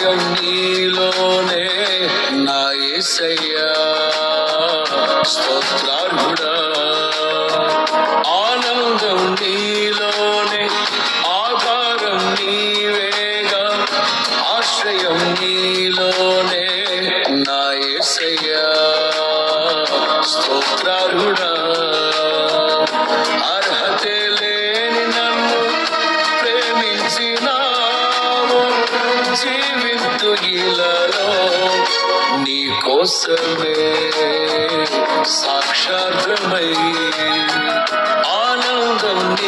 ఆశ్రయం నీలోనే నా యేసయ్యా స్తోత్రార్హుడా ఆనందం నీలోనే ఆధారం నీవేగా. ఆశ్రయం నీలోనే నా యేసయ్యా స్తోత్రార్హుడా అర్హతే లేని నన్ను ప్రేమించినావు. జీవింతు ఇలలో నీ కోసమే సాక్షాత్మై ఆనందం